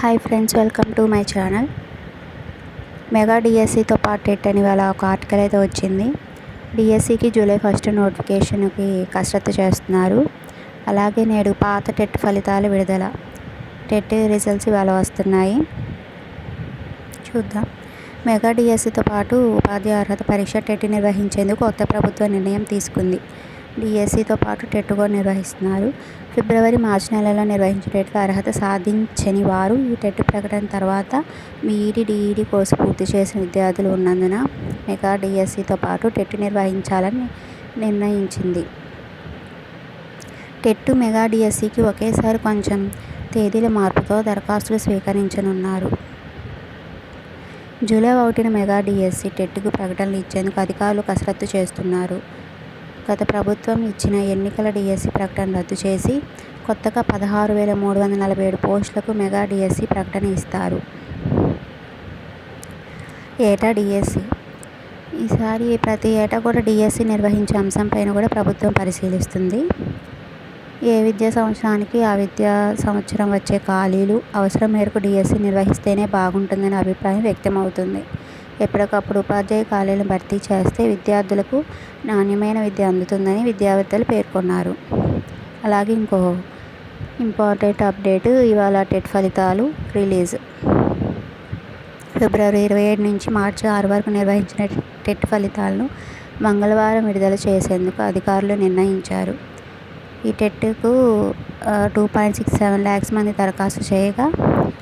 Hi friends welcome to my channel mega డిఎస్సితో పాటు TET అని వాళ్ళ ఒక ఆర్టికల్ అయితే వచ్చింది. డిఎస్సికి జూలై ఫస్ట్ నోటిఫికేషన్కి కసరత్తు చేస్తున్నారు. అలాగే నేడు పాత టెట్ ఫలితాలు విడుదల. టెట్ రిజల్ట్స్ ఇవాళ వస్తున్నాయి. చూద్దాం. మెగా డిఎస్సితో పాటు ఉపాధి అర్హత పరీక్ష టెట్ నిర్వహించేందుకు కొత్త ప్రభుత్వ నిర్ణయం తీసుకుంది. డిఎస్సితో పాటు టెట్ కూడా నిర్వహిస్తున్నారు. ఫిబ్రవరి మార్చి నెలలో నిర్వహించిన టెట్లో అర్హత సాధించని వారు ఈ టెట్ ప్రకటన తర్వాత బీఈడీ డిఈడి కోర్సు పూర్తి చేసిన విద్యార్థులు ఉన్నందున మెగా డిఎస్సితో పాటు టెట్ నిర్వహించాలని నిర్ణయించింది. టెట్ మెగా డిఎస్సికి ఒకేసారి కొంచెం తేదీల మార్పుతో దరఖాస్తులు స్వీకరించనున్నారు. జూలై ఒకటిన మెగా డిఎస్సి టెట్కు ప్రకటనలు ఇచ్చేందుకు అధికారులు కసరత్తు చేస్తున్నారు. గత ప్రభుత్వం ఇచ్చిన ఎన్నికల డిఎస్సి ప్రకటన రద్దు చేసి కొత్తగా పదహారు వేల మూడు వందల నలభై ఏడు పోస్టులకు మెగా డిఎస్సి ప్రకటన ఇస్తారు. ఏటా డిఎస్సి? ఈసారి ప్రతి ఏటా కూడా డిఎస్సి నిర్వహించే అంశంపైన కూడా ప్రభుత్వం పరిశీలిస్తుంది. ఏ విద్యా సంవత్సరానికి ఆ విద్యా సంవత్సరం వచ్చే ఖాళీలు అవసరం మేరకు డిఎస్సి నిర్వహిస్తేనే బాగుంటుందనే అభిప్రాయం వ్యక్తమవుతుంది. ఎప్పటికప్పుడు ఉపాధ్యాయ ఖాళీలను భర్తీ చేస్తే విద్యార్థులకు నాణ్యమైన విద్య అందుతుందని విద్యావేత్తలు పేర్కొన్నారు. అలాగే ఇంకో ఇంపార్టెంట్ అప్డేట్ ఇవాళ టెట్ ఫలితాలు రిలీజ్. ఫిబ్రవరి ఇరవై ఏడు నుంచి మార్చి ఆరు వరకు నిర్వహించిన టెట్ ఫలితాలను మంగళవారం విడుదల చేసేందుకు అధికారులు నిర్ణయించారు. ఈ టెట్కు two point six seven lakhs మంది దరఖాస్తు చేయగా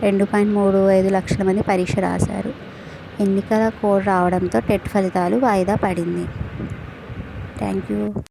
రెండు పాయింట్ మూడు ఐదు లక్షల మంది పరీక్ష రాశారు. ఎన్నికల కోడ్ రావడంతో టెట్ ఫలితాలు వాయిదా పడింది. Thank you.